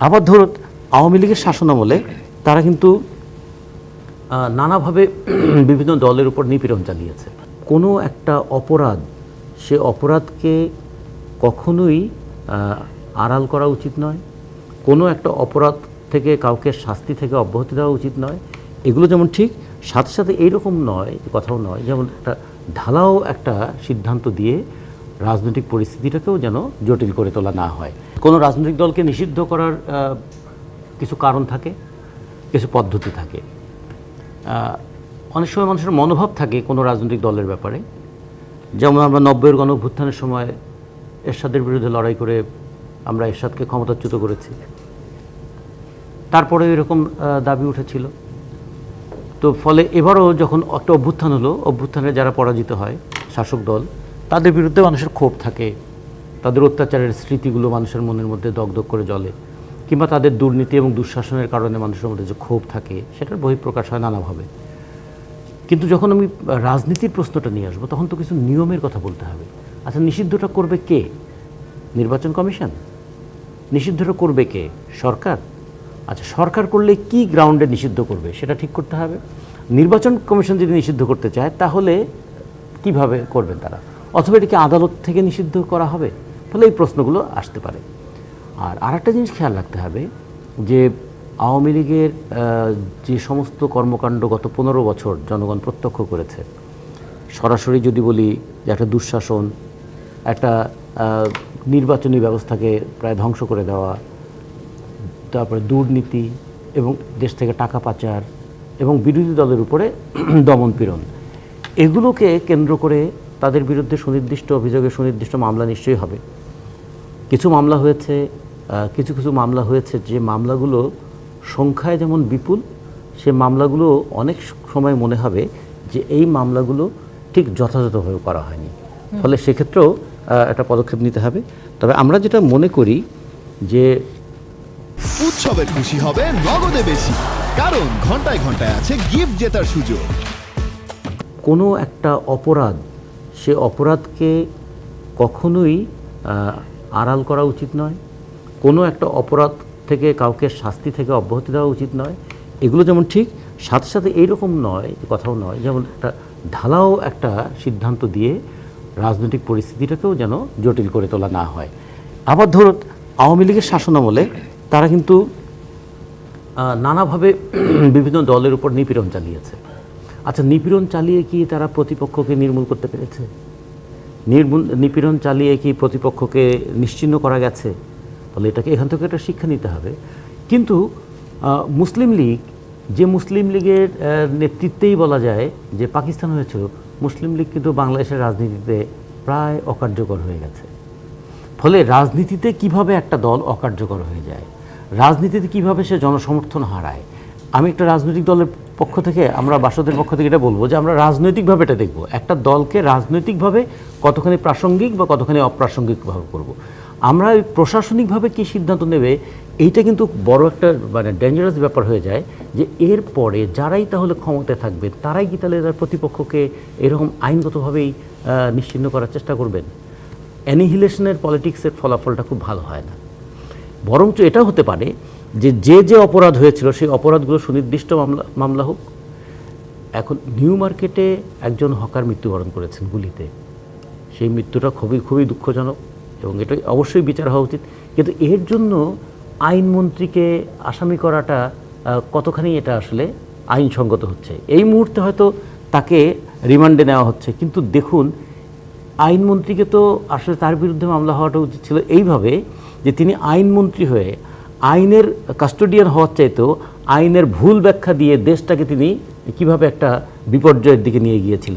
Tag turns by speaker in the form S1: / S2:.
S1: আবার ধরুন আওয়ামী লীগের শাসনামলে তারা কিন্তু নানাভাবে বিভিন্ন দলের উপর নিপীড়ন চালিয়েছে কোনো একটা অপরাধ, সে অপরাধকে কখনোই আড়াল করা উচিত নয়। কোনো একটা অপরাধ থেকে কাউকে শাস্তি থেকে অব্যাহতি দেওয়া উচিত নয়। এগুলো যেমন ঠিক, সাথে সাথে এইরকম নয়, কথাও নয়, যেমন একটা ঢালাও একটা সিদ্ধান্ত দিয়ে রাজনৈতিক পরিস্থিতিটাকেও যেন জটিল করে তোলা না হয়। কোনো রাজনৈতিক দলকে নিষিদ্ধ করার কিছু কারণ থাকে, কিছু পদ্ধতি থাকে। অনেক সময় মানুষের মনোভাব থাকে কোনো রাজনৈতিক দলের ব্যাপারে। যেমন আমরা নব্বইয়ের গণ অভ্যুত্থানের সময় এরশাদের বিরুদ্ধে লড়াই করে আমরা এরশাদকে ক্ষমতাচ্যুত করেছি। তারপরে এরকম দাবি উঠেছিল। তো ফলে এবারও যখন একটা অভ্যুত্থান হলো, অভ্যুত্থানে যারা পরাজিত হয় শাসক দল তাদের বিরুদ্ধে মানুষের ক্ষোভ থাকে। তাদের অত্যাচারের স্মৃতিগুলো মানুষের মনের মধ্যে দগদগ করে জ্বলে। কিংবা তাদের দুর্নীতি এবং দুঃশাসনের কারণে মানুষের মধ্যে যে ক্ষোভ থাকে, সেটার বহিঃপ্রকাশ হয় নানাভাবে। কিন্তু যখন আমি রাজনীতির প্রশ্নটা নিয়ে আসব, তখন তো কিছু নিয়মের কথা বলতে হবে। আচ্ছা নিষিদ্ধটা করবে কে? নির্বাচন কমিশন? নিষিদ্ধটা করবে কে? সরকার? আচ্ছা সরকার করলে কি গ্রাউন্ডে নিষিদ্ধ করবে, সেটা ঠিক করতে হবে। নির্বাচন কমিশন যদি নিষিদ্ধ করতে চায়, তাহলে কীভাবে করবেন তারা? অথবা এটাকে আদালত থেকে নিষিদ্ধ করা হবে ফলে এই প্রশ্নগুলো আসতে পারে। আর আরেকটা জিনিস খেয়াল রাখতে হবে, যে আওয়ামী লীগের যে সমস্ত কর্মকাণ্ড গত পনেরো বছর জনগণ প্রত্যক্ষ করেছে, সরাসরি যদি বলি যে একটা দুঃশাসন, একটা নির্বাচনী ব্যবস্থাকে প্রায় ধ্বংস করে দেওয়া, তারপরে দুর্নীতি এবং দেশ থেকে টাকা পাচার এবং বিরোধী দলের উপরে দমন পীড়ন, এগুলোকে কেন্দ্র করে তাদের বিরুদ্ধে সুনির্দিষ্ট অভিযোগে সুনির্দিষ্ট মামলা নিশ্চয়ই হবে। কিছু মামলা হয়েছে কিছু কিছু মামলা হয়েছে যে মামলাগুলো সংখ্যায় যেমন বিপুল সে মামলাগুলো অনেক সময় মনে হবে যে এই মামলাগুলো ঠিক যথাযথভাবে করা হয়নি। ফলে সেক্ষেত্রেও একটা পদক্ষেপ নিতে হবে। তবে আমরা যেটা মনে করি যে
S2: উৎসবে খুশি হবে নগদে বেশি। কারণ ঘন্টায় ঘন্টায় আছে গিফট জেতার সুযোগ।
S1: কোনো একটা অপরাধ সে অপরাধকে কখনোই আড়াল করা উচিত নয়। কোনো একটা অপরাধ থেকে কাউকে শাস্তি থেকে অব্যাহতি দেওয়া উচিত নয়। এগুলো যেমন ঠিক, সাথে সাথে এইরকম নয়, কথাও নয়, যেমন একটা ঢালাও একটা সিদ্ধান্ত দিয়ে রাজনৈতিক পরিস্থিতিটাকেও যেন জটিল করে তোলা না হয়। আবার ধরো, আওয়ামী লীগের শাসনামলে তারা কিন্তু নানাভাবে বিভিন্ন দলের উপর নিপীড়ন চালিয়েছে। আচ্ছা নিপীড়ন চালিয়ে কি তারা প্রতিপক্ষকে নির্মূল করতে পেরেছে? নির্মূল, নিপীড়ন চালিয়ে কি প্রতিপক্ষকে নিশ্চিহ্ন করা গেছে? ফলে এটাকে এখান থেকে একটা শিক্ষা নিতে হবে। কিন্তু মুসলিম লীগ, যে মুসলিম লীগের নেতৃত্বেই বলা যায় যে পাকিস্তান হয়েছিল, মুসলিম লীগ কিন্তু বাংলাদেশের রাজনীতিতে প্রায় অকার্যকর হয়ে গেছে। ফলে রাজনীতিতে কীভাবে একটা দল অকার্যকর হয়ে যায়? রাজনীতিতে কীভাবে সে জনসমর্থন হারায়? আমি একটা রাজনৈতিক দলের পক্ষ থেকে আমরা বাসদের পক্ষ থেকে এটা বলব যে আমরা রাজনৈতিকভাবে এটা দেখব। একটা দলকে রাজনৈতিকভাবে কতখানি প্রাসঙ্গিক বা কতখানি অপ্রাসঙ্গিকভাবে করব। আমরা প্রশাসনিকভাবে কী সিদ্ধান্ত নেবে এইটা কিন্তু বড় একটা মানে ডেঞ্জারাস ব্যাপার হয়ে যায় যে এর পরে যারাই তাহলে ক্ষমতায় থাকবে তারাই কি তাহলে তার প্রতিপক্ষকে এরকম আইনগতভাবেই আহ, নিশ্চিহ্ন করার চেষ্টা করবেন? অ্যানিহিলেশনের পলিটিক্সের ফলাফলটা খুব ভালো হয় না। বরঞ্চ এটা হতে পারে যে যে যে অপরাধ হয়েছিল, সেই অপরাধগুলো সুনির্দিষ্ট মামলা মামলা হোক। এখন নিউ মার্কেটে একজন হকার মৃত্যুবরণ করেছেন গুলিতে। সেই মৃত্যুটা খুবই খুবই দুঃখজনক এবং এটা অবশ্যই বিচার হওয়া উচিত। কিন্তু এর জন্য আইনমন্ত্রীকে আসামি করাটা কতখানি এটা আসলে আইনসঙ্গত হচ্ছে? এই মুহূর্তে হয়তো তাকে রিমান্ডে নেওয়া হচ্ছে। কিন্তু দেখুন আইনমন্ত্রীকে তো আসলে তার বিরুদ্ধে মামলা হওয়াটা উচিত ছিল এইভাবে যে তিনি আইনমন্ত্রী হয়ে আইনের কাস্টোডিয়ান হওয়ার চাইতেও আইনের ভুল ব্যাখ্যা দিয়ে দেশটাকে তিনি কীভাবে একটা বিপর্যয়ের দিকে নিয়ে গিয়েছিলেন।